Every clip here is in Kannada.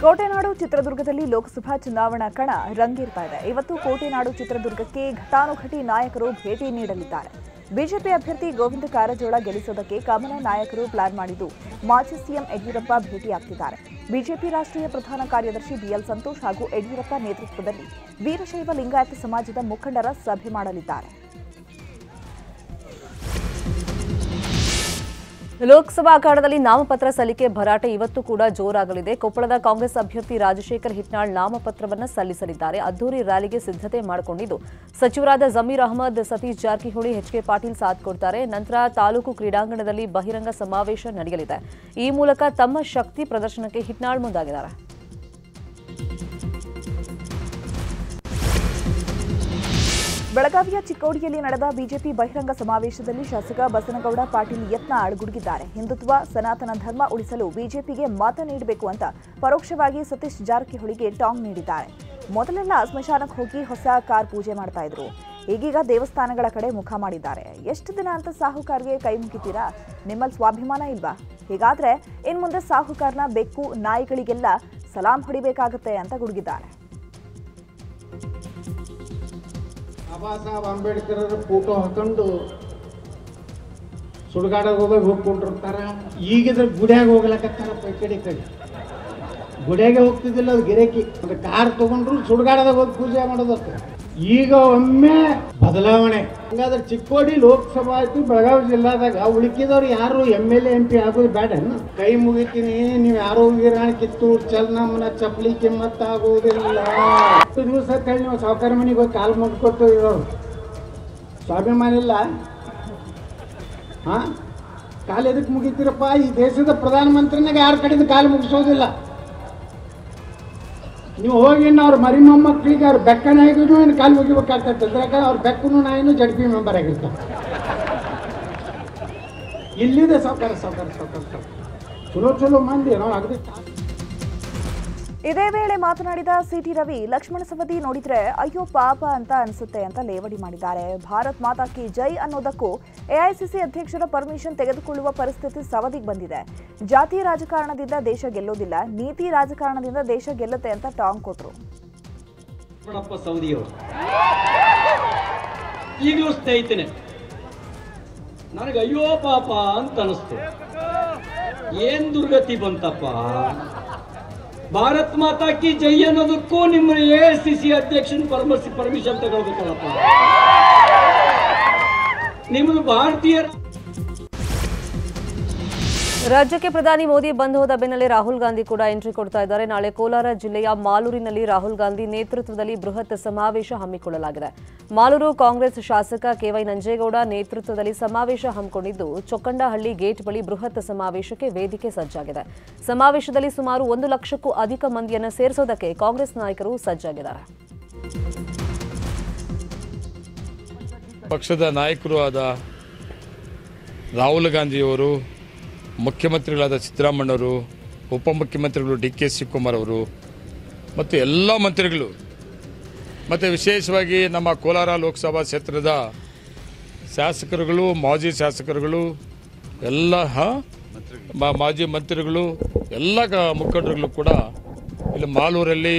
ಕೋಟೆನಾಡು ಚಿತ್ರದುರ್ಗದಲ್ಲಿ ಲೋಕಸಭಾ ಚುನಾವಣಾ ಕಣ ರಂಗೇರ್ತಾ ಇದೆ ಇವತ್ತು ಕೋಟೆನಾಡು ಚಿತ್ರದುರ್ಗಕ್ಕೆ ಘಟಾನುಘಟಿ ನಾಯಕರು ಭೇಟಿ ನೀಡಲಿದ್ದಾರೆ. ಬಿಜೆಪಿ ಅಭ್ಯರ್ಥಿ ಗೋವಿಂದ ಕಾರಜೋಳ ಗೆಲ್ಲಿಸೋದಕ್ಕೆ ಕಮಲ ನಾಯಕರು ಪ್ಲಾನ್ ಮಾಡಿದ್ದು, ಮಾಜಿ ಸಿಎಂ ಯಡಿಯೂರಪ್ಪ ಭೇಟಿಯಾಗ್ತಿದ್ದಾರೆ. ಬಿಜೆಪಿ ರಾಷ್ಟ್ರೀಯ ಪ್ರಧಾನ ಕಾರ್ಯದರ್ಶಿ ಬಿಎಲ್ ಸಂತೋಷ್ ಹಾಗೂ ಯಡಿಯೂರಪ್ಪ ನೇತೃತ್ವದಲ್ಲಿ ವೀರಶೈವ ಲಿಂಗಾಯತ ಸಮಾಜದ ಮುಖಂಡರ ಸಭೆ ಮಾಡಲಿದ್ದಾರೆ. ಲೋಕಸಭಾ ಅಖಾಡದಲ್ಲಿ ನಾಮಪತ್ರ ಸಲ್ಲಿಕೆ ಭರಾಟೆ ಇವತ್ತು ಕೂಡ ಜೋರಾಗಲಿದೆ. ಕೊಪ್ಪಳದ ಕಾಂಗ್ರೆಸ್ ಅಭ್ಯರ್ಥಿ ರಾಜಶೇಖರ್ ಹಿಟ್ನಾಳ್ ನಾಮಪತ್ರವನ್ನು ಸಲ್ಲಿಸಲಿದ್ದಾರೆ. ಅದ್ದೂರಿ ರ್ಯಾಲಿಗೆ ಸಿದ್ಧತೆ ಮಾಡಿಕೊಂಡಿದ್ದು, ಸಚಿವರಾದ ಜಮೀರ್ ಅಹಮದ್, ಸತೀಶ್ ಜಾರಕಿಹೊಳಿ ಎಚ್ಕೆ ಪಾಟೀಲ್ ಸಾಥ್ ಕೊಡ್ತಾರೆ. ನಂತರ ತಾಲೂಕು ಕ್ರೀಡಾಂಗಣದಲ್ಲಿ ಬಹಿರಂಗ ಸಮಾವೇಶ ನಡೆಯಲಿದೆ. ಈ ಮೂಲಕ ತಮ್ಮ ಶಕ್ತಿ ಪ್ರದರ್ಶನಕ್ಕೆ ಹಿಟ್ನಾಳ್ ಮುಂದಾಗಿದ್ದಾರೆ. ಬೆಳಗಾವಿಯ ಚಿಕ್ಕೋಡಿಯಲ್ಲಿ ನಡೆದ ಬಿಜೆಪಿ ಬಹಿರಂಗ ಸಮಾವೇಶದಲ್ಲಿ ಶಾಸಕ ಬಸನಗೌಡ ಪಾಟೀಲ್ ಯತ್ನಾಳ್ ಗುಡುಗಿದ್ದಾರೆ ಹಿಂದುತ್ವ, ಸನಾತನ ಧರ್ಮ ಉಳಿಸಲು ಬಿಜೆಪಿಗೆ ಮತ ನೀಡಬೇಕು ಅಂತ ಪರೋಕ್ಷವಾಗಿ ಸತೀಶ್ ಜಾರಕಿಹೊಳಿಗೆ ಟಾಂಗ್ ನೀಡಿದ್ದಾರೆ. ಮೊದಲೆಲ್ಲ ಸ್ಮಶಾನಕ್ಕೆ ಹೋಗಿ ಹೊಸ ಕಾರ್ ಪೂಜೆ ಮಾಡ್ತಾ ಇದ್ರು. ಈಗೀಗ ದೇವಸ್ಥಾನಗಳ ಕಡೆ ಮುಖ ಮಾಡಿದ್ದಾರೆ. ಎಷ್ಟು ದಿನ ಅಂತ ಸಾಹುಕಾರ್ಗೆ ಕೈ ಮುಗಿತೀರಾ? ನಿಮ್ಮಲ್ಲಿ ಸ್ವಾಭಿಮಾನ ಇಲ್ವಾ? ಹೀಗಾದ್ರೆ ಇನ್ ಮುಂದೆ ಸಾಹುಕಾರ್ನ ಬೆಕ್ಕು ನಾಯಿಗಳಿಗೆಲ್ಲ ಸಲಾಂ ಹೊಡಿಬೇಕಾಗತ್ತೆ ಅಂತ ಗುಡುಗಿದ್ದಾರೆ. ಬಾಬಾ ಸಾಹೇಬ್ ಅಂಬೇಡ್ಕರ್ ಫೋಟೋ ಹಾಕೊಂಡು ಸುಡುಗಾಡಾಗ ಹೋಗಿ ಹೋಗ್ಕೊಂಡಿರ್ತಾರ ಈಗಿದ್ರೆ ಗುಡಿಯಾಗ ಹೋಗ್ಲಕತ್ತಾರಪ್ಪ ಈ ಕಡೆ ಕಡೆ ಗುಡಿಯಾಗೆ ಹೋಗ್ತಿದ್ದಿಲ್ಲ, ಅದು ಗಿರಾಕಿ. ಒಂದು ಕಾರ್ ತಗೊಂಡ್ರು ಸುಡುಗಾಡದಾಗ ಹೋಗಿ ಪೂಜೆ ಮಾಡೋದಕ್ಕೆ. ಈಗ ಒಮ್ಮೆ ಬದಲಾವಣೆ. ಹಂಗಾದ್ರೆ ಚಿಕ್ಕೋಡಿ ಲೋಕಸಭಾ ಆಯ್ತು, ಬೆಳಗಾವಿ ಜಿಲ್ಲಾದಾಗ ಉಳುಕಿದವ್ರು ಯಾರು? M L A, M P ಆಗೋದು ಬೇಡ ಕೈ ಮುಗಿತೀನಿ, ನೀವು ಯಾರೋ ವೀರಾಣ ಕಿತ್ತು ಚಲನಮ್ಮನ ಚಪ್ಪಲಿ ಕಿಮ್ಮತ್ತ ಆಗುವುದಿಲ್ಲ ಹತ್ತು ದಿವಸ ಅಂತೇಳಿ ನೀವು ಸಾವುಕಾರ ಮನೆಗೆ ಹೋಗಿ ಕಾಲು ಮುಟ್ಕೊಟ್ಟು ಇರೋರು ಸ್ವಾಭಿಮಾನ ಇಲ್ಲ? ಹಾಂ? ಕಾಲು ಎದಕ್ಕೆ ಮುಗಿತೀರಪ್ಪ? ಈ ದೇಶದ ಪ್ರಧಾನಮಂತ್ರಿನಾಗ ಯಾರ ಕಡೆಯಿಂದ ಕಾಲು ಮುಗಿಸೋದಿಲ್ಲ? ನೀವು ಹೋಗಿ ಅವ್ರ ಮರಿ ಮೊಮ್ಮಕ್ಕಳಿಗೆ ಅವ್ರ ಬೆಕ್ಕ ನಾಯಿಗೂ ಏನು ಕಾಲು ಮುಗಿಬೇಕಾಗ್ತದೆ. ಅದ್ರಾಗ ಅವ್ರ ಬೆಕ್ಕನು ನಾಯಿನೂ ಜಡ್ ಪಿ ಮೆಂಬರ್ ಆಗಿರ್ತಾರೆ ಇಲ್ಲಿದೆ ಸಾವುಕಾರ ಸಾವುಕಾರ ಸಾವುಕಾರ ಚಲೋ ಚಲೋ ಮಂದಿ ನಾವು ಅಗದಿ ಇದೇ ವೇಳೆ ಮಾತನಾಡಿದ ಸಿಟಿ ರವಿ, ಲಕ್ಷ್ಮಣ ಸವದಿ ನೋಡಿದ್ರೆ, ಅಯ್ಯೋ ಪಾಪ ಅಂತ ಅನಿಸುತ್ತೆ ಅಂತ ಲೇವಡಿ ಮಾಡಿದ್ದಾರೆ. ಭಾರತ್ ಮಾತಾ ಕಿ ಜೈ ಅನ್ನೋದಕ್ಕೂ ಎಐಸಿಸಿ ಅಧ್ಯಕ್ಷರ ಪರ್ಮಿಷನ್ ತೆಗೆದುಕೊಳ್ಳುವ ಪರಿಸ್ಥಿತಿ ಸವದಿಗೆ ಬಂದಿದೆ. ಜಾತಿ ರಾಜಕಾರಣದಿಂದ ದೇಶ ಗೆಲ್ಲೋದಿಲ್ಲ, ನೀತಿ ರಾಜಕಾರಣದಿಂದ ದೇಶ ಗೆಲ್ಲುತ್ತೆ ಅಂತ ಟಾಂಗ್ ಕೊಟ್ರು. ಅಯ್ಯೋ ಪಾಪ ಅಂತ ಅನಿಸ್ತು. ಏನ್ ದುರ್ಗತಿ ಬಂತಪ್ಪ? ಭಾರತ್ ಮಾತಾ ಕಿ ಜೈ ಅನ್ನೋದಕ್ಕೂ ನಿಮ್ಮ ಎ ಸಿ ಸಿ ಅಧ್ಯಕ್ಷನ ಪರ್ಮಸಿ ಪರ್ಮಿಷನ್ ತಗೊಳ್ಬೇಕಲ್ಲಪ್ಪ ನಿಮ್ಮದು ಭಾರತೀಯ ರಾಜ್ಯಕ್ಕೆ ಪ್ರಧಾನಿ ಮೋದಿ ಬಂದ್ ಹೋದ ಬೆನ್ನಲ್ಲೇ ರಾಹುಲ್ ಗಾಂಧಿ ಕೂಡ ಎಂಟ್ರಿ ಕೊಡ್ತಾ ಇದ್ದಾರೆ. ನಾಳೆ ಕೋಲಾರ ಜಿಲ್ಲೆಯ ಮಾಲೂರಿನಲ್ಲಿ ರಾಹುಲ್ ಗಾಂಧಿ ನೇತೃತ್ವದಲ್ಲಿ ಬೃಹತ್ ಸಮಾವೇಶ ಹಮ್ಮಿಕೊಳ್ಳಲಾಗಿದೆ. ಮಾಲೂರು ಕಾಂಗ್ರೆಸ್ ಶಾಸಕ ಕೆವೈ ನಂಜೇಗೌಡ ನೇತೃತ್ವದಲ್ಲಿ ಸಮಾವೇಶ ಹಮ್ಮಿಕೊಂಡಿದ್ದು, ಚೊಕ್ಕಂಡಹಳ್ಳಿ ಗೇಟ್ ಬಳಿ ಬೃಹತ್ ಸಮಾವೇಶಕ್ಕೆ ವೇದಿಕೆ ಸಜ್ಜಾಗಿದೆ. ಸಮಾವೇಶದಲ್ಲಿ ಸುಮಾರು ಒಂದು ಲಕ್ಷಕ್ಕೂ ಅಧಿಕ ಮಂದಿಯನ್ನು ಸೇರಿಸೋದಕ್ಕೆ ಕಾಂಗ್ರೆಸ್ ನಾಯಕರು ಸಜ್ಜಾಗಿದ್ದಾರೆ. ಪಕ್ಷದ ನಾಯಕರು ಆದ ರಾಹುಲ್ ಗಾಂಧಿಯವರು ಮುಖ್ಯಮಂತ್ರಿಗಳಾದ ಸಿದ್ದರಾಮಣ್ಣವರು ಉಪಮುಖ್ಯಮಂತ್ರಿಗಳು ಡಿ ಕೆ ಶಿವಕುಮಾರ್ ಅವರು, ಮತ್ತು ಎಲ್ಲ ಮಂತ್ರಿಗಳು. ಮತ್ತು ವಿಶೇಷವಾಗಿ ನಮ್ಮ ಕೋಲಾರ ಲೋಕಸಭಾ ಕ್ಷೇತ್ರದ ಶಾಸಕರುಗಳು, ಮಾಜಿ ಶಾಸಕರುಗಳು, ಎಲ್ಲ? ಮಾಜಿ ಮಂತ್ರಿಗಳು, ಎಲ್ಲ ಮುಖಂಡರುಗಳು ಕೂಡ ಇಲ್ಲಿ ಮಾಲೂರಲ್ಲಿ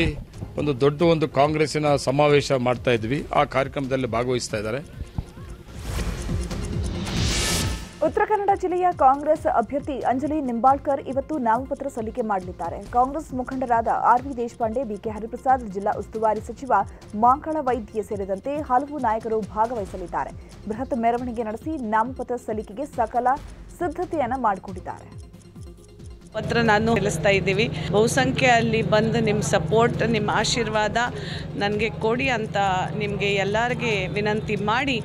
ಒಂದು ದೊಡ್ಡ ಒಂದು ಕಾಂಗ್ರೆಸ್ಸಿನ ಸಮಾವೇಶ ಮಾಡ್ತಾ ಇದ್ವಿ. ಆ ಕಾರ್ಯಕ್ರಮದಲ್ಲಿ ಭಾಗವಹಿಸ್ತಾ ಇದ್ದಾರೆ. ಉತ್ತರ ಕನ್ನಡ ಜಿಲ್ಲೆಯ ಕಾಂಗ್ರೆಸ್ ಅಭ್ಯರ್ಥಿ ಅಂಜಲಿ ನಿಂಬಾಳ್ಕರ್ ಇವತ್ತು ನಾಮಪತ್ರ ಸಲ್ಲಿಕೆ ಮಾಡಲಿದ್ದಾರೆ. ಕಾಂಗ್ರೆಸ್ ಮುಖಂಡರಾದ ಆರ್ವಿ ದೇಶಪಾಂಡೆ, ಬಿಕೆ ಹರಿಪ್ರಸಾದ್, ಜಿಲ್ಲಾ ಉಸ್ತುವಾರಿ ಸಚಿವ ಮಾಂಕಳ ವೈದ್ಯ ಸೇರಿದಂತೆ ಹಲವು ನಾಯಕರು ಭಾಗವಹಿಸಲಿದ್ದಾರೆ. ಬೃಹತ್ ಮೆರವಣಿಗೆ ನಡೆಸಿ ನಾಮಪತ್ರ ಸಲ್ಲಿಕೆಗೆ ಸಕಲ ಸಿದ್ಧತೆಯನ್ನು ಮಾಡಿಕೊಂಡಿದ್ದಾರೆ ಪತ್ರ ನಾನು ತಿಳಿಸ್ತಾ ಇದ್ದೀವಿ. ಬಹುಸಂಖ್ಯೆ ಅಲ್ಲಿ ಬಂದು ನಿಮ್ಮ ಸಪೋರ್ಟ್, ನಿಮ್ಮ ಆಶೀರ್ವಾದ ನನಗೆ ಕೊಡಿ ಅಂತ ನಿಮಗೆ ಎಲ್ಲರಿಗೆ ವಿನಂತಿ ಮಾಡಿ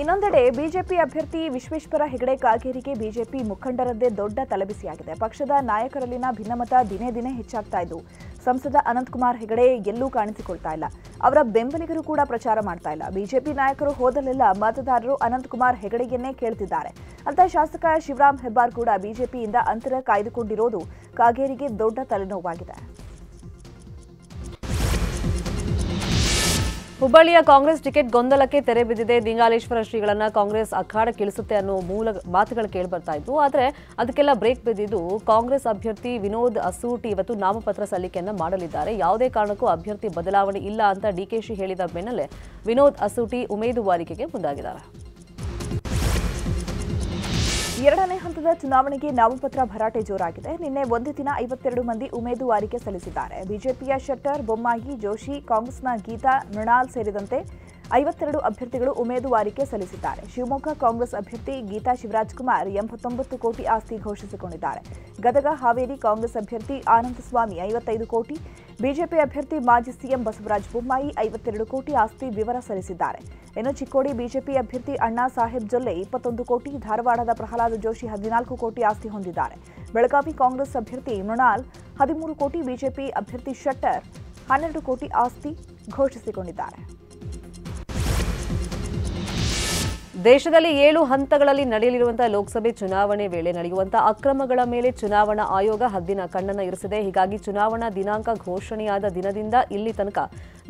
ಇನ್ನೊಂದೆಡೆ ಬಿಜೆಪಿ ಅಭ್ಯರ್ಥಿ ವಿಶ್ವೇಶ್ವರ ಹೆಗಡೆ ಕಾಗೇರಿಗೆ ಬಿಜೆಪಿ ಮುಖಂಡರದ್ದೇ ದೊಡ್ಡ ತಲೆಬಿಸಿಯಾಗಿದೆ. ಪಕ್ಷದ ನಾಯಕರಲ್ಲಿನ ಭಿನ್ನಮತ ದಿನೇ ದಿನೇ ಹೆಚ್ಚಾಗ್ತಾ ಇದ್ದು, ಸಂಸದ ಅನಂತಕುಮಾರ್ ಹೆಗಡೆ ಎಲ್ಲೂ ಕಾಣಿಸಿಕೊಳ್ತಾ ಇಲ್ಲ. ಅವರ ಬೆಂಬಲಿಗರು ಕೂಡ ಪ್ರಚಾರ ಮಾಡ್ತಾ ಇಲ್ಲ. ಬಿಜೆಪಿ ನಾಯಕರು ಹೋದಲೆಲ್ಲ ಮತದಾರರು ಅನಂತಕುಮಾರ್ ಹೆಗಡೆಯನ್ನೇ ಕೇಳ್ತಿದ್ದಾರೆ. ಅಂತ ಶಾಸಕ ಶಿವರಾಮ್ ಹೆಬ್ಬಾರ್ ಕೂಡ ಬಿಜೆಪಿಯಿಂದ ಅಂತರ ಕಾಯ್ದುಕೊಂಡಿರೋದು ಕಾಗೇರಿಗೆ ದೊಡ್ಡ ತಲೆನೋವಾಗಿದೆ. ಹುಬ್ಬಳ್ಳಿಯ ಕಾಂಗ್ರೆಸ್ ಟಿಕೆಟ್ ಗೊಂದಲಕ್ಕೆ ತೆರೆ ಬಿದ್ದಿದೆ. ದಿಂಗಾಲೇಶ್ವರ ಶ್ರೀಗಳನ್ನ ಕಾಂಗ್ರೆಸ್ ಅಖಾಡಕ್ಕಿಳಿಸುತ್ತೆ ಅನ್ನೋ ಮೂಲ ಮಾತುಗಳು ಕೇಳಿಬರ್ತಾ ಇದ್ವು. ಆದರೆ ಅದಕ್ಕೆಲ್ಲ ಬ್ರೇಕ್ ಬಿದ್ದಿದ್ದು ಕಾಂಗ್ರೆಸ್ ಅಭ್ಯರ್ಥಿ ವಿನೋದ್ ಅಸೂಟಿ ಇವತ್ತು ನಾಮಪತ್ರ ಸಲ್ಲಿಕೆಯನ್ನ ಮಾಡಲಿದ್ದಾರೆ. ಯಾವುದೇ ಕಾರಣಕ್ಕೂ ಅಭ್ಯರ್ಥಿ ಬದಲಾವಣೆ ಇಲ್ಲ ಅಂತ ಡಿಕೆಶಿ ಹೇಳಿದ ಬೆನ್ನಲ್ಲೇ ವಿನೋದ್ ಅಸೂಟಿ ಉಮೇದುವಾರಿಕೆಗೆ ಮುಂದಾಗಿದ್ದಾರೆ. ಎರಡನೇ ಹಂತದ ಚುನಾವಣೆಗೆ ನಾಮಪತ್ರ ಭರಾಟೆ ಜೋರಾಗಿದೆ. ನಿನ್ನೆ ಒಂದು ದಿನ ಐವತ್ತೆರಡು ಮಂದಿ ಉಮೇದುವಾರಿಕೆ ಸಲ್ಲಿಸಿದ್ದಾರೆ. ಬಿಜೆಪಿಯ ಶೆಟ್ಟರ್, ಬೊಮ್ಮಾಯಿ, ಜೋಶಿ, ಕಾಂಗ್ರೆಸ್ನ ಗೀತಾ, ಮೃಣಾಲ್ ಸೇರಿದಂತೆ ಐವತ್ತೆರಡು ಅಭ್ಯರ್ಥಿಗಳು ಉಮೇದುವಾರಿಕೆ ಸಲ್ಲಿಸಿದ್ದಾರೆ. ಶಿವಮೊಗ್ಗ ಕಾಂಗ್ರೆಸ್ ಅಭ್ಯರ್ಥಿ ಗೀತಾ ಶಿವರಾಜ್ ಕುಮಾರ್ ಎಂಬತ್ತೊಂಬತ್ತು ಕೋಟಿ ಆಸ್ತಿ ಘೋಷಿಸಿಕೊಂಡಿದ್ದಾರೆ. ಗದಗ ಹಾವೇರಿ ಕಾಂಗ್ರೆಸ್ ಅಭ್ಯರ್ಥಿ ಆನಂದಸ್ವಾಮಿ ಐವತ್ತೈದು ಕೋಟಿ, ಬಿಜೆಪಿ ಅಭ್ಯರ್ಥಿ ಮಾಜಿ ಸಿಎಂ ಬಸವರಾಜ ಬೊಮ್ಮಾಯಿ ಐವತ್ತೆರಡು ಕೋಟಿ ಆಸ್ತಿ ವಿವರ ಸಲ್ಲಿಸಿದ್ದಾರೆ. ಇನ್ನು ಚಿಕ್ಕೋಡಿ ಬಿಜೆಪಿ ಅಭ್ಯರ್ಥಿ ಅಣ್ಣಾ ಸಾಹೇಬ್ ಜೊಲ್ಲೆ ಇಪ್ಪತ್ತೊಂದು ಕೋಟಿ, ಧಾರವಾಡದ ಪ್ರಹ್ಲಾದ್ ಜೋಶಿ ಹದಿನಾಲ್ಕು ಕೋಟಿ ಆಸ್ತಿ ಹೊಂದಿದ್ದಾರೆ. ಬೆಳಗಾವಿ ಕಾಂಗ್ರೆಸ್ ಅಭ್ಯರ್ಥಿ ಮೃಣಾಲ್ ಹದಿಮೂರು ಕೋಟಿ, ಬಿಜೆಪಿ ಅಭ್ಯರ್ಥಿ ಶೆಟ್ಟರ್ ಹನ್ನೆರಡು ಕೋಟಿ ಆಸ್ತಿ ಘೋಷಿಸಿಕೊಂಡಿದ್ದಾರೆ. ದೇಶದಲ್ಲಿ ಏಳು ಹಂತಗಳಲ್ಲಿ ನಡೆಯಲಿರುವಂತಹ ಲೋಕಸಭೆ ಚುನಾವಣೆ ವೇಳೆ ನಡೆಯುವಂತಹ ಅಕ್ರಮಗಳ ಮೇಲೆ ಚುನಾವಣಾ ಆಯೋಗ ಹದ್ದಿನ ಕಣ್ಣನ್ನು ಇರಿಸಿದೆ. ಹೀಗಾಗಿ ಚುನಾವಣಾ ದಿನಾಂಕ ಘೋಷಣೆಯಾದ ದಿನದಿಂದ ಇಲ್ಲಿ ತನಕ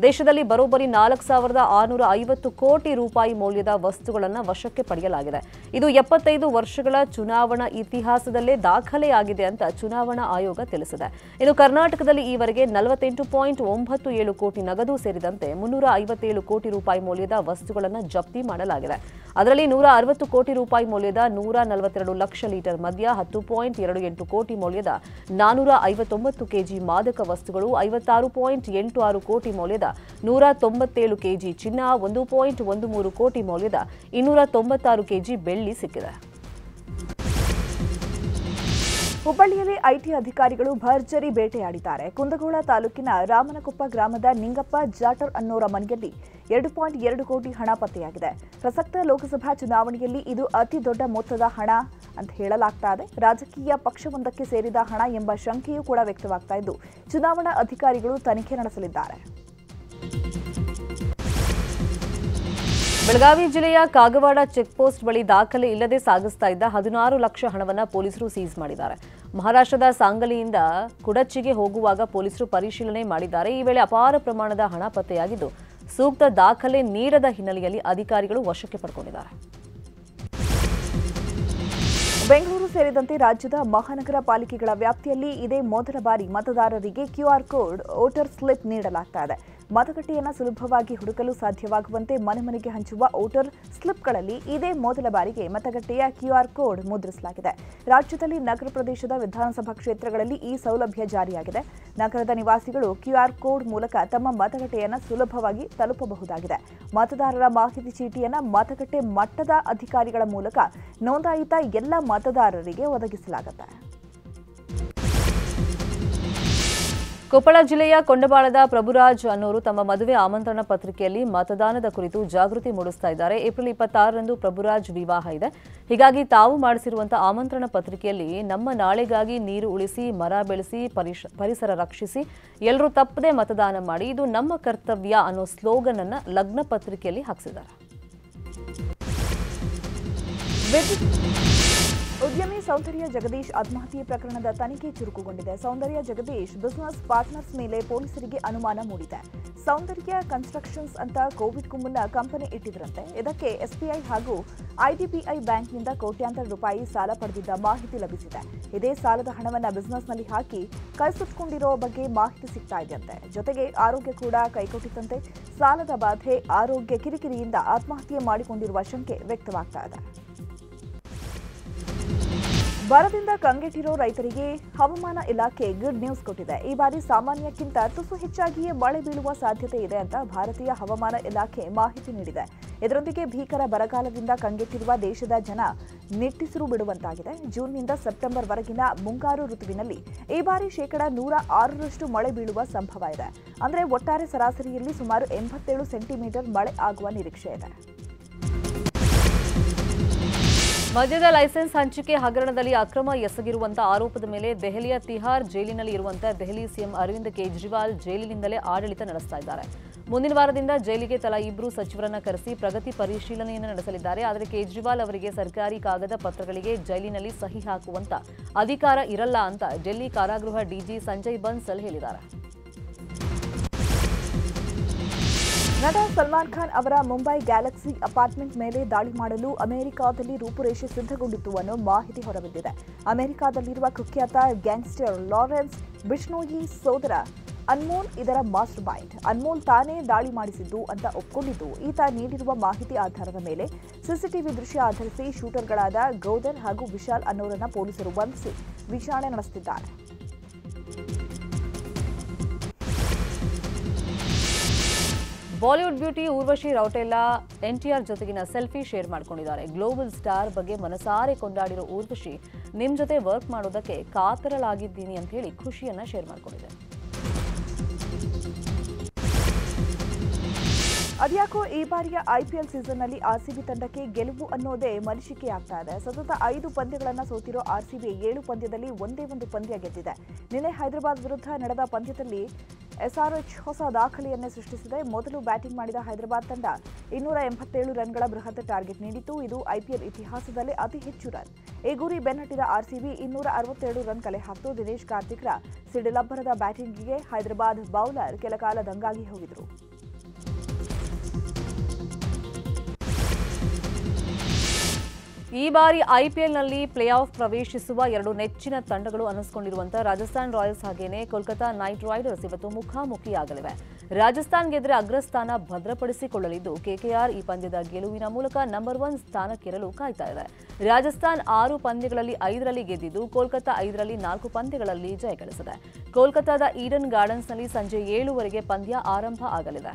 ದೇಶದಲ್ಲಿ ಬರೋಬ್ಬರಿ ನಾಲ್ಕು ಸಾವಿರದ ಆರುನೂರ ಐವತ್ತು ಕೋಟಿ ರೂಪಾಯಿ ಮೌಲ್ಯದ ವಸ್ತುಗಳನ್ನು ವಶಕ್ಕೆ ಪಡೆಯಲಾಗಿದೆ. ಇದು ಎಪ್ಪತ್ತೈದು ವರ್ಷಗಳ ಚುನಾವಣಾ ಇತಿಹಾಸದಲ್ಲೇ ದಾಖಲೆಯಾಗಿದೆ ಅಂತ ಚುನಾವಣಾ ಆಯೋಗ ತಿಳಿಸಿದೆ. ಇನ್ನು ಕರ್ನಾಟಕದಲ್ಲಿ ಈವರೆಗೆ ನಲವತ್ತೆಂಟು ಪಾಯಿಂಟ್ ಒಂಬತ್ತು ಏಳು ಕೋಟಿ ನಗದು ಸೇರಿದಂತೆ ಮುನ್ನೂರ ಐವತ್ತೇಳು ಕೋಟಿ ರೂಪಾಯಿ ಮೌಲ್ಯದ ವಸ್ತುಗಳನ್ನು ಜಪ್ತಿ ಮಾಡಲಾಗಿದೆ. ಅದರಲ್ಲಿ ನೂರ ಅರವತ್ತು ಕೋಟಿ ರೂಪಾಯಿ ಮೌಲ್ಯದ ನೂರ ನಲವತ್ತೆರಡು ಲಕ್ಷ ಲೀಟರ್ ಮದ್ಯ, ಹತ್ತು ಪಾಯಿಂಟ್ ಎರಡು ಎಂಟು ಕೋಟಿ ಮೌಲ್ಯದ ನಾನೂರ ಐವತ್ತೊಂಬತ್ತು ಕೆಜಿ ಮಾದಕ ವಸ್ತುಗಳು, ಐವತ್ತಾರು ಪಾಯಿಂಟ್ ಎಂಟು ಆರು ಕೋಟಿ ಮೌಲ್ಯದ ನೂರ ತೊಂಬತ್ತೇಳು ಕೆಜಿ ಚಿನ್ನ, ಒಂದು ಪಾಯಿಂಟ್ ಒಂದು ಮೂರು ಕೋಟಿ ಮೌಲ್ಯದ ಇನ್ನೂರ ತೊಂಬತ್ತಾರು ಕೆಜಿ ಬೆಳ್ಳಿ ಸಿಕ್ಕಿದೆ. ಹುಬ್ಬಳ್ಳಿಯಲ್ಲಿ ಐಟಿ ಅಧಿಕಾರಿಗಳು ಭರ್ಜರಿ ಬೇಟೆಯಾಡಿದ್ದಾರೆ. ಕುಂದಗೋಳ ತಾಲೂಕಿನ ರಾಮನಕೊಪ್ಪ ಗ್ರಾಮದ ನಿಂಗಪ್ಪ ಜಾಟರ್ ಅನ್ನೋರ ಮನೆಯಲ್ಲಿ ಎರಡು ಪಾಯಿಂಟ್ ಎರಡು ಕೋಟಿ ಹಣ ಪತ್ತೆಯಾಗಿದೆ. ಪ್ರಸಕ್ತ ಲೋಕಸಭಾ ಚುನಾವಣೆಯಲ್ಲಿ ಇದು ಅತಿ ದೊಡ್ಡ ಮೊತ್ತದ ಹಣ ಅಂತ ಹೇಳಲಾಗ್ತಾ ಇದೆ. ರಾಜಕೀಯ ಪಕ್ಷವೊಂದಕ್ಕೆ ಸೇರಿದ ಹಣ ಎಂಬ ಶಂಕೆಯೂ ಕೂಡ ವ್ಯಕ್ತವಾಗ್ತಾ ಇದ್ದು, ಚುನಾವಣಾ ಅಧಿಕಾರಿಗಳು ತನಿಖೆ ನಡೆಸಲಿದ್ದಾರೆ. ಬೆಳಗಾವಿ ಜಿಲ್ಲೆಯ ಕಾಗವಾಡ ಚೆಕ್ಪೋಸ್ಟ್ ಬಳಿ ದಾಖಲೆ ಇಲ್ಲದೆ ಸಾಗಿಸ್ತಾ ಇದ್ದ ಹದಿನಾರು ಲಕ್ಷ ಹಣವನ್ನು ಪೊಲೀಸರು ಸೀಸ್ ಮಾಡಿದ್ದಾರೆ. ಮಹಾರಾಷ್ಟ್ರದ ಸಾಂಗಲಿಯಿಂದ ಕುಡಚಿಗೆ ಹೋಗುವಾಗ ಪೊಲೀಸರು ಪರಿಶೀಲನೆ ಮಾಡಿದ್ದಾರೆ. ಈ ವೇಳೆ ಅಪಾರ ಪ್ರಮಾಣದ ಹಣ ಪತ್ತೆಯಾಗಿದ್ದು, ಸೂಕ್ತ ದಾಖಲೆ ನೀಡದ ಹಿನ್ನೆಲೆಯಲ್ಲಿ ಅಧಿಕಾರಿಗಳು ವಶಕ್ಕೆ ಪಡ್ಕೊಂಡಿದ್ದಾರೆ. ಬೆಂಗಳೂರು ಸೇರಿದಂತೆ ರಾಜ್ಯದ ಮಹಾನಗರ ಪಾಲಿಕೆಗಳ ವ್ಯಾಪ್ತಿಯಲ್ಲಿ ಇದೇ ಮೊದಲ ಬಾರಿ ಮತದಾರರಿಗೆ ಕ್ಯೂಆರ್ ಕೋಡ್ ವೋಟರ್ ಸ್ಲಿಪ್ ನೀಡಲಾಗ್ತಾ ಇದೆ. ಮತಗಟ್ಟೆಯನ್ನು ಸುಲಭವಾಗಿ ಹುಡುಕಲು ಸಾಧ್ಯವಾಗುವಂತೆ ಮನೆ ಮನೆಗೆ ಹಂಚುವ ವೋಟರ್ ಸ್ಲಿಪ್ಗಳಲ್ಲಿ ಇದೇ ಮೊದಲ ಬಾರಿಗೆ ಮತಗಟ್ಟೆಯ ಕ್ಯೂಆರ್ ಕೋಡ್ ಮುದ್ರಿಸಲಾಗಿದೆ. ರಾಜ್ಯದಲ್ಲಿ ನಗರ ಪ್ರದೇಶದ ವಿಧಾನಸಭಾ ಕ್ಷೇತ್ರಗಳಲ್ಲಿ ಈ ಸೌಲಭ್ಯ ಜಾರಿಯಾಗಿದೆ. ನಗರದ ನಿವಾಸಿಗಳು ಕ್ಯೂಆರ್ ಕೋಡ್ ಮೂಲಕ ತಮ್ಮ ಮತಗಟ್ಟೆಯನ್ನು ಸುಲಭವಾಗಿ ತಲುಪಬಹುದಾಗಿದೆ. ಮತದಾರರ ಮಾಹಿತಿ ಚೀಟಿಯನ್ನು ಮತಗಟ್ಟೆ ಮಟ್ಟದ ಅಧಿಕಾರಿಗಳ ಮೂಲಕ ನೋಂದಾಯಿತ ಎಲ್ಲ ಮತದಾರರಿಗೆ ಒದಗಿಸಲಾಗುತ್ತೆ. ಕೊಪ್ಪಳ ಜಿಲ್ಲೆಯ ಕೊಂಡಬಾಳದ ಪ್ರಭುರಾಜ್ ಅನ್ನೋರು ತಮ್ಮ ಮದುವೆ ಆಮಂತ್ರಣ ಪತ್ರಿಕೆಯಲ್ಲಿ ಮತದಾನದ ಕುರಿತು ಜಾಗೃತಿ ಮೂಡಿಸ್ತಾ ಇದ್ದಾರೆ. ಏಪ್ರಿಲ್ ಇಪ್ಪತ್ತಾರರಂದು ಪ್ರಭುರಾಜ್ ವಿವಾಹ ಇದೆ. ಹೀಗಾಗಿ ತಾವು ಮಾಡಿಸಿರುವಂತಹ ಆಮಂತ್ರಣ ಪತ್ರಿಕೆಯಲ್ಲಿ ನಮ್ಮ ನಾಳೆಗಾಗಿ ನೀರು ಉಳಿಸಿ, ಮರ ಬೆಳೆಸಿ ಪರಿಸರ ರಕ್ಷಿಸಿ ಎಲ್ಲರೂ ತಪ್ಪದೆ ಮತದಾನ ಮಾಡಿ, ಇದು ನಮ್ಮ ಕರ್ತವ್ಯ ಅನ್ನೋ ಸ್ಲೋಗನ್ ಅನ್ನ ಲಗ್ನ ಪತ್ರಿಕೆಯಲ್ಲಿ ಹಾಕಿಸಿದ್ದಾರೆ. ಉದ್ಯಮಿ ಸೌಂದರ್ಯ ಜಗದೀಶ್ ಆತ್ಮಹತ್ಯೆ ಪ್ರಕರಣದ ತನಿಖೆ ಚುರುಕುಗೊಂಡಿದೆ. ಸೌಂದರ್ಯ ಜಗದೀಶ್ ಬಿಸಿನೆಸ್ ಪಾರ್ಟ್ನರ್ಸ್ ಮೇಲೆ ಪೊಲೀಸರಿಗೆ ಅನುಮಾನ ಮೂಡಿದೆ. ಸೌಂದರ್ಯ ಕನ್ಸ್ಟ್ರಕ್ಷನ್ಸ್ ಅಂತ ಕೋವಿಡ್ ಮುನ್ನ ಕಂಪನಿ ಇಟ್ಟಿದ್ರಂತೆ. ಇದಕ್ಕೆ ಎಸ್ಬಿಐ ಹಾಗೂ ಐಡಿಬಿಐ ಬ್ಯಾಂಕ್ನಿಂದ ಕೋಟ್ಯಾಂತರ ರೂಪಾಯಿ ಸಾಲ ಪಡೆದಿದ್ದ ಮಾಹಿತಿ ಲಭಿಸಿದೆ. ಇದೇ ಸಾಲದ ಹಣವನ್ನ ಬಿಸಿನೆಸ್ನಲ್ಲಿ ಹಾಕಿ ಕೈಸುಟ್ಕೊಂಡಿರೋ ಬಗ್ಗೆ ಮಾಹಿತಿ ಸಿಗ್ತಾ ಇದೆಯಂತೆ. ಜೊತೆಗೆ ಆರೋಗ್ಯ ಕೂಡ ಕೈಕೊಟ್ಟಿದ್ದಂತೆ ಸಾಲದ ಬಾಧೆ ಆರೋಗ್ಯ ಕಿರಿಕಿರಿಯಿಂದ ಆತ್ಮಹತ್ಯೆ ಮಾಡಿಕೊಂಡಿರುವ ಶಂಕೆ ವ್ಯಕ್ತವಾಗ್ತಾ ಇದೆ. ಬರದಿಂದ ಕಂಗೆಟ್ಟಿರೋ ರೈತರಿಗೆ ಹವಾಮಾನ ಇಲಾಖೆ ಗುಡ್ ನ್ಯೂಸ್ ಕೊಟ್ಟಿದೆ. ಈ ಬಾರಿ ಸಾಮಾನ್ಯಕ್ಕಿಂತ ತುಸು ಹೆಚ್ಚಾಗಿಯೇ ಮಳೆ ಬೀಳುವ ಸಾಧ್ಯತೆ ಇದೆ ಅಂತ ಭಾರತೀಯ ಹವಾಮಾನ ಇಲಾಖೆ ಮಾಹಿತಿ ನೀಡಿದೆ. ಇದರೊಂದಿಗೆ ಭೀಕರ ಬರಗಾಲದಿಂದ ಕಂಗೆಟ್ಟಿರುವ ದೇಶದ ಜನ ನಿಟ್ಟಿಸಿರು ಬಿಡುವಂತಾಗಿದೆ. ಜೂನ್ನಿಂದ ಸೆಪ್ಟೆಂಬರ್ವರೆಗಿನ ಮುಂಗಾರು ಋತುವಿನಲ್ಲಿ ಈ ಬಾರಿ ಶೇಕಡ ನೂರ ಆರರಷ್ಟು ಮಳೆ ಬೀಳುವ ಸಂಭವ ಇದೆ. ಅಂದರೆ ಒಟ್ಟಾರೆ ಸರಾಸರಿಯಲ್ಲಿ ಸುಮಾರು ಎಂಬತ್ತೇಳು ಸೆಂಟಿಮೀಟರ್ ಮಳೆ ಆಗುವ ನಿರೀಕ್ಷೆ ಇದೆ. ಮದ್ಯದ ಲೈಸೆನ್ಸ್ ಹಂಚಿಕೆ ಹಗರಣದಲ್ಲಿ ಅಕ್ರಮ ಎಸಗಿರುವಂತಹ ಆರೋಪದ ಮೇಲೆ ದೆಹಲಿಯ ತಿಹಾರ್ ಜೈಲಿನಲ್ಲಿ ಇರುವಂತಹ ದೆಹಲಿ ಸಿಎಂ ಅರವಿಂದ್ ಕೇಜ್ರಿವಾಲ್ ಜೈಲಿನಿಂದಲೇ ಆಡಳಿತ ನಡೆಸ್ತಾ ಇದ್ದಾರೆ. ಮುಂದಿನ ವಾರದಿಂದ ಜೈಲಿಗೆ ತಲಾ ಇಬ್ಬರು ಸಚಿವರನ್ನ ಕರೆಸಿ ಪ್ರಗತಿ ಪರಿಶೀಲನೆಯನ್ನು ನಡೆಸಲಿದ್ದಾರೆ. ಆದರೆ ಕೇಜ್ರಿವಾಲ್ ಅವರಿಗೆ ಸರ್ಕಾರಿ ಕಾಗದ ಪತ್ರಗಳಿಗೆ ಜೈಲಿನಲ್ಲಿ ಸಹಿ ಹಾಕುವಂತ ಅಧಿಕಾರ ಇರಲ್ಲ ಅಂತ ಡೆಲ್ಲಿ ಕಾರಾಗೃಹ ಡಿಜಿ ಸಂಜಯ್ ಬನ್ಸಲ್ ಹೇಳಿದ್ದಾರೆ. ನಟ ಸಲ್ಮಾನ್ ಖಾನ್ ಅವರ ಮುಂಬೈ ಗ್ಯಾಲಕ್ಸಿ ಅಪಾರ್ಟ್ಮೆಂಟ್ ಮೇಲೆ ದಾಳಿ ಮಾಡಲು ಅಮೆರಿಕಾದಲ್ಲಿ ರೂಪುರೇಷೆ ಸಿದ್ಧಗೊಂಡಿತ್ತು ಅನ್ನೋ ಮಾಹಿತಿ ಹೊರಬಿದ್ದಿದೆ. ಅಮೆರಿಕಾದಲ್ಲಿರುವ ಕುಖ್ಯಾತ ಗ್ಯಾಂಗ್ಸ್ಟರ್ ಲಾರೆನ್ಸ್ ಬಿಷ್ಣೋಯಿ ಸೋದರ ಅನ್ಮೋಲ್ ಇದರ ಮಾಸ್ಟರ್ ಮೈಂಡ್ ಅನ್ಮೋಲ್ ತಾನೇ ದಾಳಿ ಮಾಡಿಸಿದ್ದು ಅಂತ ಒಪ್ಕೊಂಡಿದ್ದು. ಈತ ನೀಡಿರುವ ಮಾಹಿತಿ ಆಧಾರದ ಮೇಲೆ ಸಿಸಿಟಿವಿ ದೃಶ್ಯ ಆಧರಿಸಿ ಶೂಟರ್ಗಳಾದ ಗೌದರ್ ಹಾಗೂ ವಿಶಾಲ್ ಅನ್ನೋರನ್ನ ಪೊಲೀಸರು ಬಂಧಿಸಿ ವಿಚಾರಣೆ ನಡೆಸುತ್ತಿದ್ದಾರೆ ಬಾಲಿವುಡ್ ಬ್ಯೂಟಿ ಊರ್ವಶಿ ರೌಟೆಲ್ಲಾ ಎನ್ಟಿಆರ್ ಜೊತೆಗಿನ ಸೆಲ್ಫಿ ಶೇರ್ ಮಾಡ್ಕೊಂಡಿದ್ದಾರೆ. ಗ್ಲೋಬಲ್ ಸ್ಟಾರ್ ಬಗ್ಗೆ ಮನಸಾರೆ ಕೊಂಡಾಡಿರೋ ಊರ್ವಶಿ ನಿಮ್ ಜೊತೆ ವರ್ಕ್ ಮಾಡೋದಕ್ಕೆ ಕಾತರಳಾಗಿದ್ದೀನಿ ಅಂತ ಹೇಳಿ ಖುಷಿಯನ್ನ ಶೇರ್ ಮಾಡ್ಕೊಂಡಿದ್ದಾರೆ ಅದ್ಯಾಕೋ ಈ ಬಾರಿಯ ಐಪಿಎಲ್ ಸೀಸನ್ನಲ್ಲಿ ಆರ್ಸಿಬಿ ತಂಡಕ್ಕೆ ಗೆಲುವು ಅನ್ನೋದೇ ಮನಶಿಕೆ ಆಗ್ತಾ ಇದೆ. ಸತತ ಐದು ಪಂದ್ಯಗಳನ್ನು ಸೋತಿರೋ ಆರ್ಸಿಬಿ ಏಳು ಪಂದ್ಯದಲ್ಲಿ ಒಂದೇ ಒಂದು ಪಂದ್ಯ ಗೆದ್ದಿದೆ. ನಿನ್ನೆ ಹೈದರಾಬಾದ್ ವಿರುದ್ಧ ನಡೆದ ಪಂದ್ಯದಲ್ಲಿ ಎಸ್ಆರ್ಎಚ್ ಹೊಸ ದಾಖಲೆಯನ್ನೇ ಸೃಷ್ಟಿಸಿದೆ. ಮೊದಲು ಬ್ಯಾಟಿಂಗ್ ಮಾಡಿದ ಹೈದರಾಬಾದ್ ತಂಡ ಇನ್ನೂರ ಎಂಬತ್ತೇಳು ರನ್ಗಳ ಬೃಹತ್ ಟಾರ್ಗೆಟ್ ನೀಡಿತು ಇದು ಐಪಿಎಲ್ ಇತಿಹಾಸದಲ್ಲೇ ಅತಿ ಹೆಚ್ಚು ರನ್. ಈ ಗುರಿ ಬೆನ್ನಟ್ಟಿದ ಆರ್ಸಿಬಿ ಇನ್ನೂರ ಅರವತ್ತೇಳು ರನ್ ಕಲೆ ಹಾಕಿತು. ದಿನೇಶ್ ಕಾರ್ತಿಕ್ರ ಸಿಡಿಲಬ್ಬರದ ಬ್ಯಾಟಿಂಗಿಗೆ ಹೈದರಾಬಾದ್ ಬೌಲರ್ ಕೆಲಕಾಲ ದಂಗಾಗಿ ಹೋಗಿದ್ರು. ಈ ಬಾರಿ ಐಪಿಎಲ್ನಲ್ಲಿ ಪ್ಲೇ ಆಫ್ ಪ್ರವೇಶಿಸುವ ಎರಡು ನೆಚ್ಚಿನ ತಂಡಗಳು ಅನಿಸ್ಕೊಂಡಿರುವಂತಹ ರಾಜಸ್ಥಾನ್ ರಾಯಲ್ಸ್ ಹಾಗೇನೆ ಕೋಲ್ಕತಾ ನೈಟ್ ರೈಡರ್ಸ್ ಇವತ್ತು ಮುಖಾಮುಖಿಯಾಗಲಿವೆ. ರಾಜಸ್ಥಾನ್ ಗೆದ್ದರೆ ಅಗ್ರಸ್ಥಾನ ಭದ್ರಪಡಿಸಿಕೊಳ್ಳಲಿದ್ದು ಕೆಕೆಆರ್ ಈ ಪಂದ್ಯದ ಗೆಲುವಿನ ಮೂಲಕ ನಂಬರ್ ಒನ್ ಸ್ಥಾನಕ್ಕೇರಲು ಕಾಯ್ತಾ ಇದೆ. ರಾಜಸ್ಥಾನ್ ಆರು ಪಂದ್ಯಗಳಲ್ಲಿ ಐದರಲ್ಲಿ ಗೆದ್ದಿದ್ದು, ಕೋಲ್ಕತಾ ಐದರಲ್ಲಿ ನಾಲ್ಕು ಪಂದ್ಯಗಳಲ್ಲಿ ಜಯಗಳಿಸಿದೆ ಕೋಲ್ಕತಾದ ಈಡನ್ ಗಾರ್ಡನ್ಸ್ನಲ್ಲಿ ಸಂಜೆ ಏಳುವರೆಗೆ ಪಂದ್ಯ ಆರಂಭ ಆಗಲಿದೆ.